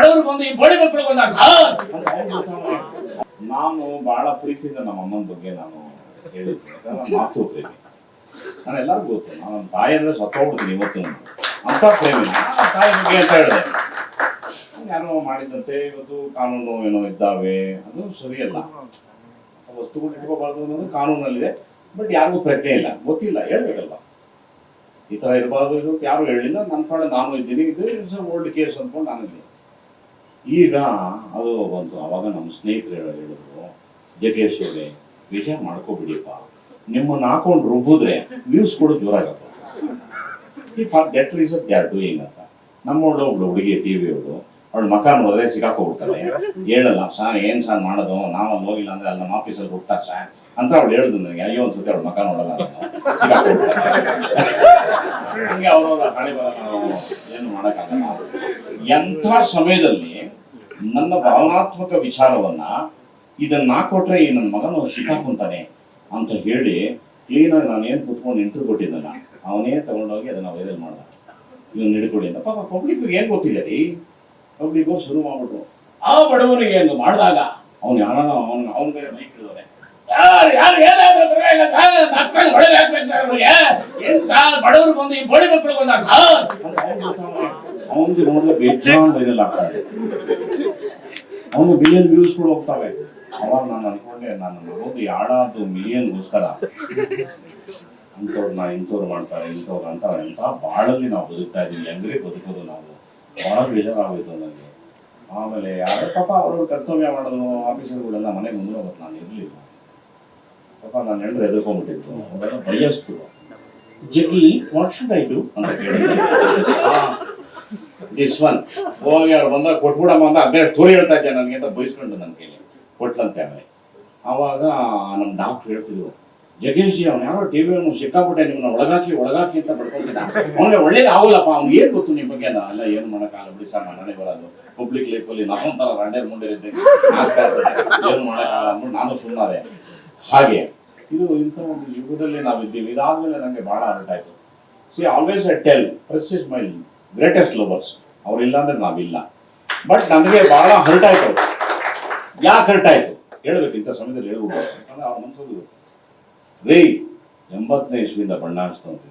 ಈ ಬೋಳಿ ಮಕ್ಕಳಿಗೊಂದು ಸರ್! ನಾನು ಬಹಳ ಪ್ರೀತಿಯಿಂದ ನಮ್ಮ ಅಮ್ಮನ ಬಗ್ಗೆ ನಾನು ಹೇಳಿದ್ದೆ. ನಾನು ಮಾತು ಪ್ರೇಮಿ ನಾನು ಎಲ್ಲರಿಗೂ ಗೊತ್ತು, ನಾನು ನನ್ನ ತಾಯಿ ಅಂದ್ರೆ ಸತ್ತೋಗ್ಬಿಡ್ತೀನಿ ಇವತ್ತು. ಅಂತ ಪ್ರೇಮಿ. ತಾಯಿ ಬಗ್ಗೆ ಅಂತ ಹೇಳಿದೆ. ಯಾರೋ ಮಾಡಿದಂತೆ ಇವತ್ತು ಕಾನೂನು ಏನೋ ಇದ್ದಾವೆ, ಅದು ಸರಿಯಲ್ಲ. ವಸ್ತುಗಳು ಇಟ್ಕೋಬಾರ್ದು ಅನ್ನೋದು ಕಾನೂನಲ್ಲಿದೆ. ಬಟ್ ಯಾರಿಗೂ ಪ್ರಜ್ಞೆ ಇಲ್ಲ, ಗೊತ್ತಿಲ್ಲ, ಹೇಳ್ಬೇಕಲ್ವ? ಈ ತರ ಇರಬಾರ್ದು ಇದು ಯಾರು ಹೇಳಿಲ್ಲ ನನ್ನ ಕಡೆ ನಾನು ಇದ್ದೀನಿ. ಇದು ಓಲ್ಡ್ ಕೇಸ್ ಅನ್ಕೊಂಡು ನಾನು ಇದ್ದೀನಿ. ಈಗ ಅದು ಬಂತು. ಅವಾಗ ನಮ್ಮ ಸ್ನೇಹಿತರು ಹೇಳ- ಹೇಳಿದ್ರು ಜಗೇಶ್ ವಿಜಯ ಮಾಡ್ಕೋಬಿಡಿಪ್ಪ. ನಿಮ್ಮನ್ನ ಹಾಕೊಂಡು ರುಬ್ಬಿದ್ರೆ ವ್ಯೂಸ್ ಕೂಡ ಜೋರಾಗತ್ತೆ ಈ for that reason they are doing ಅಂತ. ನಮ್ಮವಳು ಒಬ್ಳು ಹುಡುಗಿ ಟಿ ವಿ ಅವಳು. ಅವಳು ಮಕ ನೋಡಿದ್ರೆ ಸಿಗಾಕೋಬಿಡ್ತಾಳೆ ಹೇಳಲ್ಲ, ಸಾರ್, ಏನು ಸಾರ್ ಮಾಡೋದು? ನಾವು ಅಲ್ಲಿ ಹೋಗಿಲ್ಲ ಅಂದ್ರೆ ಅಲ್ಲಿ ನಮ್ಮ ಆಫೀಸಲ್ಲಿ ಹೋಗ್ತಾರೆ ಸಾರ್. ಅಂತ ಅವಳು ಹೇಳಿದ್ರು ನನಗೆ. ಅಯ್ಯೋ ಅನ್ಸುತ್ತೆ ಅವಳು ಮಕ ನೋಡಲ್ಲ ಹಂಗೆ ಅವ್ರವ್ರ ಹಣೆ ಬರ ಏನು ಮಾಡೋಕ್ಕಾಗಲ್ಲ. ಎಂಥ ಸಮಯದಲ್ಲಿ ನನ್ನ ಭಾವನಾತ್ಮಕ ವಿಚಾರವನ್ನ ಇದನ್ನ ಕೊಟ್ರೆ ಈ ನನ್ನ ಮಗನ ಸಿಕ್ಕಾಕೊಂತಾನೆ ಅಂತ ಹೇಳಿ ಕ್ಲೀನಾಗಿ ನಾನು ಏನು ಕುತ್ಕೊಂಡು ಇಂಟರ್ವ್ಯೂ ಕೊಟ್ಟಿದ್ದಲ್ಲ ಅವನೇ ತಗೊಂಡೋಗಿ ಅದನ್ನ ವೈರಲ್ ಮಾಡ್ದ. ಇವನ್ ಹಿಡ್ಕೊಡಿ ಅಂತ. ಪಾಪ ಪಬ್ಲಿಕ್ ಏನ್ ಗೊತ್ತಿದೆ ರೀ? ಪಬ್ಲಿಕ್ ಶುರು ಮಾಡ್ಬಿಟ್ರು. ಆ ಬಡವನಿಗೆ ಏನು ಮಾಡಿದಾಗ ಅವ್ನು ಯಾರ ಅವ್ನು ಅವ್ನ ಬೇರೆ ಮೈಕ್ ಮಕ್ಕಳು ಏನ್ ಸರ್ ಬಡವ್ರಿಗೊಂದು ಈ ಬೋಳಿ ಮಕ್ಕಳಿಗೊಂದು ಬಂದಾಗ ಅವನಿಗೆ ನೋಡಿದ್ರೆ ಬೇಜಾನ್ ವೈರಲ್ ಆಗ್ತಾನೆ ಅವನು ಮಿಲಿಯನ್ ವ್ಯೂಸ್ ಕೂಡ ಹೋಗ್ತಾವೆ. ಅವಾಗ ನಾನು ಅನ್ಕೊಂಡೆ, ನಾನು ನೋಡೋದು ಯಾಡಾದು ಮಿಲಿಯನ್ಗೋಸ್ಕರ ಅಂಥವ್ರನ್ನ ಇಂಥವ್ರು ಮಾಡ್ತಾರೆ, ಇಂಥವ್ರು ಅಂತ ಅಂತ ಬಾಳಲ್ಲಿ ನಾವು ಬದುಕ್ತಾ ಇದೀವಿ. ಹೆಂಗ್ರೆ ಬದುಕೋದು ನಾವು? ಬಹಳ ಬೇಜಾರಾಗೋಯ್ತು ನನಗೆ ಆಮೇಲೆ ಯಾರೋ ಪಾಪ ಅವರು ಕರ್ತವ್ಯ ಮಾಡೋದು, ಆಫೀಸರ್ಗಳೆಲ್ಲ ಮನೆಗೆ ಮುಂದೆ ಹೋಗುತ್ತೆ ನಾನು ಇರಲಿಲ್ಲ. ಪಾಪ ನಾನು ಹೆಂಡ್ರೆ ಎದುರ್ಕೊಂಡ್ಬಿಟ್ಟಿದ್ದು ಅವರೆಲ್ಲ ಬಯಸ್ತು Jaggi what should I do ಅಂತ ಕೇಳಿದ್ರು. ದಿಸ್ ಒನ್ ಹೋಗಿ ಅವ್ರು ಬಂದಾಗ ಕೊಟ್ಬಿಡಮ್ಮ ಅಂತ ಅದೇ ತೋರಿ ಹೇಳ್ತಾ ಇದ್ದೆ ನನಗೆ ಅಂತ ಬಯಸ್ಕೊಂಡು ನನ್ನ ಕೈಲಿ. ಕೊಟ್ಲಂತೆ ಆಮೇಲೆ. ಆವಾಗ ನಮ್ಮ ಡಾಕ್ಟರ್ ಹೇಳ್ತಿದ್ರು ಜಗೇಶ್ ಜಿ, ಅವ್ನು ಯಾರೋ ಟಿ ವಿ ಅವನು ಸಿಕ್ಕಾಬಿಟ್ಟೆ ನಿಮ್ಮನ್ನ ಒಳಗಾಕಿ ಒಳಗಾಕಿ ಅಂತ ಬಡ್ಕೊಂತಿದ್ದ ಅವನಿಗೆ ಒಳ್ಳೇದು ಆಗೋಲ್ಲಪ್ಪ ಅವ್ನು ಏನು ಗೊತ್ತು ನಿಮ್ಮ ಬಗ್ಗೆ? ಅಲ್ಲ, ಏನು ಮಾಡೋಕ್ಕಾಗಲ್ಲ ಬಿಡಿ ಸರ್ ನನಗೆ ಬರೋದು. ಪಬ್ಲಿಕ್ ಲೈಫಲ್ಲಿ ನಾವೊಂಥರ ರಂಡೇರ್ ಮುಂಡಿರಿದ್ದೆ. ಆಗ್ತಾ ಇರ್ತದೆ ಏನು ಮಾಡೋಕ್ಕಾಗಲ್ಲ ಅಂದ್ಬಿಟ್ಟು ನಾನು ಸುಮ್ಮನೆ ಹಾಗೆ. ಇದು ಇಂಥ ಒಂದು ಯುಗದಲ್ಲಿ ನಾವಿದ್ದೀವಿ. ಇದಾದಮೇಲೆ ನನಗೆ ಭಾಳ ಹರ್ಟ್ ಆಯಿತು. See always I tell press is my greatest lovers ಅವ್ರಿಲ್ಲ ಅಂದ್ರೆ ನಾವಿಲ್ಲ. ಬಟ್ ನನಗೆ ಬಹಳ ಹರ್ಟ್ ಆಯ್ತು ಯಾಕೆ ಹರ್ಟ್ ಆಯ್ತು ಹೇಳ್ಬೇಕು, ಇಂಥ ಸಮಯದಲ್ಲಿ ಹೇಳ್ಬೋದು ಯಾಕಂದ್ರೆ ಅವ್ರ ಮನ್ಸೋದು ರೀ, ಎಂಬತ್ತನೇ ಇಸ್ವಿಯಿಂದ ಬಣ್ಣ ಹಚ್ತಂತೆ